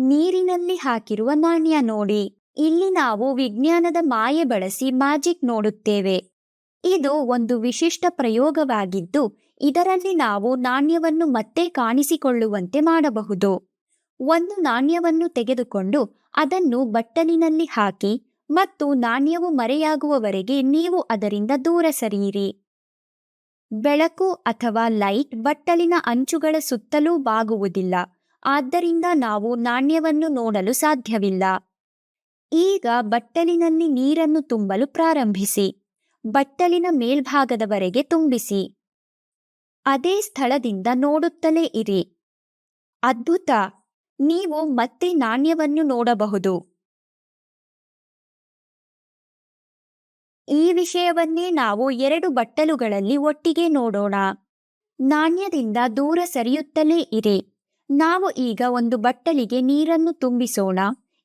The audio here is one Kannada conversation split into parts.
ನೀರಿನಲ್ಲಿ ಹಾಕಿರುವ ನಾಣ್ಯ ನೋಡಿ. ಇಲ್ಲಿ ನಾವು ವಿಜ್ಞಾನದ ಮಾಯೆ ಬಳಸಿ ಮ್ಯಾಜಿಕ್ ನೋಡುತ್ತೇವೆ. ಇದು ಒಂದು ವಿಶಿಷ್ಟ ಪ್ರಯೋಗವಾಗಿದ್ದು, ಇದರಲ್ಲಿ ನಾವು ನಾಣ್ಯವನ್ನು ಮತ್ತೆ ಕಾಣಿಸಿಕೊಳ್ಳುವಂತೆ ಮಾಡಬಹುದು. ಒಂದು ನಾಣ್ಯವನ್ನು ತೆಗೆದುಕೊಂಡು ಅದನ್ನು ಬಟ್ಟಲಿನಲ್ಲಿ ಹಾಕಿ ಮತ್ತು ನಾಣ್ಯವು ಮರೆಯಾಗುವವರೆಗೆ ನೀವು ಅದರಿಂದ ದೂರ ಸರಿಯಿರಿ. ಬೆಳಕು ಅಥವಾ ಲೈಟ್ ಬಟ್ಟಲಿನ ಅಂಚುಗಳ ಸುತ್ತಲೂ ಬಾಗುವುದಿಲ್ಲ. ಆದ್ದರಿಂದ ನಾವು ನಾಣ್ಯವನ್ನು ನೋಡಲು ಸಾಧ್ಯವಿಲ್ಲ. ಈಗ ಬಟ್ಟಲಿನಲ್ಲಿ ನೀರನ್ನು ತುಂಬಲು ಪ್ರಾರಂಭಿಸಿ. ಬಟ್ಟಲಿನ ಮೇಲ್ಭಾಗದವರೆಗೆ ತುಂಬಿಸಿ. ಅದೇ ಸ್ಥಳದಿಂದ ನೋಡುತ್ತಲೇ ಇರಿ. ಅದ್ಭುತ! ನೀವು ಮತ್ತೆ ನಾಣ್ಯವನ್ನು ನೋಡಬಹುದು. ಈ ವಿಷಯವನ್ನೇ ನಾವು ಎರಡು ಬಟ್ಟಲುಗಳಲ್ಲಿ ಒಟ್ಟಿಗೆ ನೋಡೋಣ. ನಾಣ್ಯದಿಂದ ದೂರ ಸರಿಯುತ್ತಲೇ ಇರಿ. ನಾವು ಈಗ ಒಂದು ಬಟ್ಟಲಿಗೆ ನೀರನ್ನು ತುಂಬಿಸೋಣ.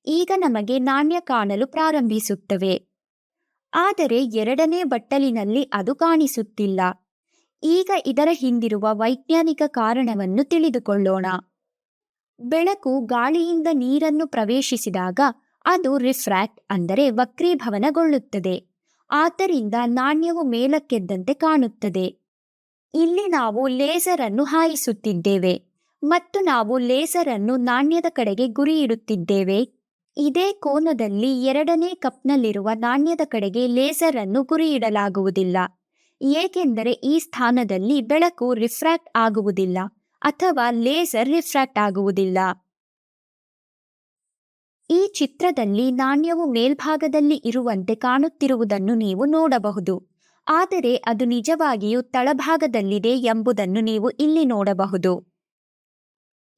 ಈಗ ನಮಗೆ ನಾಣ್ಯ ಕಾಣಲು ಪ್ರಾರಂಭಿಸುತ್ತವೆ. ಆದರೆ ಎರಡನೇ ಬಟ್ಟಲಿನಲ್ಲಿ ಅದು ಕಾಣಿಸುತ್ತಿಲ್ಲ. ಈಗ ಇದರ ಹಿಂದಿರುವ ವೈಜ್ಞಾನಿಕ ಕಾರಣವನ್ನು ತಿಳಿದುಕೊಳ್ಳೋಣ. ಬೆಳಕು ಗಾಳಿಯಿಂದ ನೀರನ್ನು ಪ್ರವೇಶಿಸಿದಾಗ ಅದು ರಿಫ್ರಾಕ್ಟ್ ಅಂದರೆ ವಕ್ರೀಭವನಗೊಳ್ಳುತ್ತದೆ. ಆದ್ದರಿಂದ ನಾಣ್ಯವು ಮೇಲಕ್ಕೆದ್ದಂತೆ ಕಾಣುತ್ತದೆ. ಇಲ್ಲಿ ನಾವು ಲೇಸರ್ ಅನ್ನು ಹಾಯಿಸುತ್ತಿದ್ದೇವೆ. ಮತ್ತು ನಾವು ಲೇಸರ್ ಅನ್ನು ನಾಣ್ಯದ ಕಡೆಗೆ ಗುರಿಯಿಡುತ್ತಿದ್ದೇವೆ. ಇದೇ ಕೋನದಲ್ಲಿ ಎರಡನೇ ಕಪ್ನಲ್ಲಿರುವ ನಾಣ್ಯದ ಕಡೆಗೆ ಲೇಸರ್ ಅನ್ನು ಗುರಿಯಿಡಲಾಗುವುದಿಲ್ಲ. ಏಕೆಂದರೆ ಈ ಸ್ಥಾನದಲ್ಲಿ ಬೆಳಕು ರಿಫ್ರಾಕ್ಟ್ ಆಗುವುದಿಲ್ಲ ಅಥವಾ ಲೇಸರ್ ರಿಫ್ರಾಕ್ಟ್ ಆಗುವುದಿಲ್ಲ. ಈ ಚಿತ್ರದಲ್ಲಿ ನಾಣ್ಯವು ಮೇಲ್ಭಾಗದಲ್ಲಿ ಇರುವಂತೆ ಕಾಣುತ್ತಿರುವುದನ್ನು ನೀವು ನೋಡಬಹುದು. ಆದರೆ ಅದು ನಿಜವಾಗಿಯೂ ತಳಭಾಗದಲ್ಲಿದೆ ಎಂಬುದನ್ನು ನೀವು ಇಲ್ಲಿ ನೋಡಬಹುದು.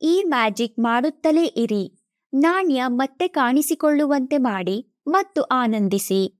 ಈ ಮ್ಯಾಜಿಕ್ ಮಾಡುತ್ತಲೇ ಇರಿ. ನಾಣ್ಯ ಮತ್ತೆ ಕಾಣಿಸಿಕೊಳ್ಳುವಂತೆ ಮಾಡಿ ಮತ್ತು ಆನಂದಿಸಿ.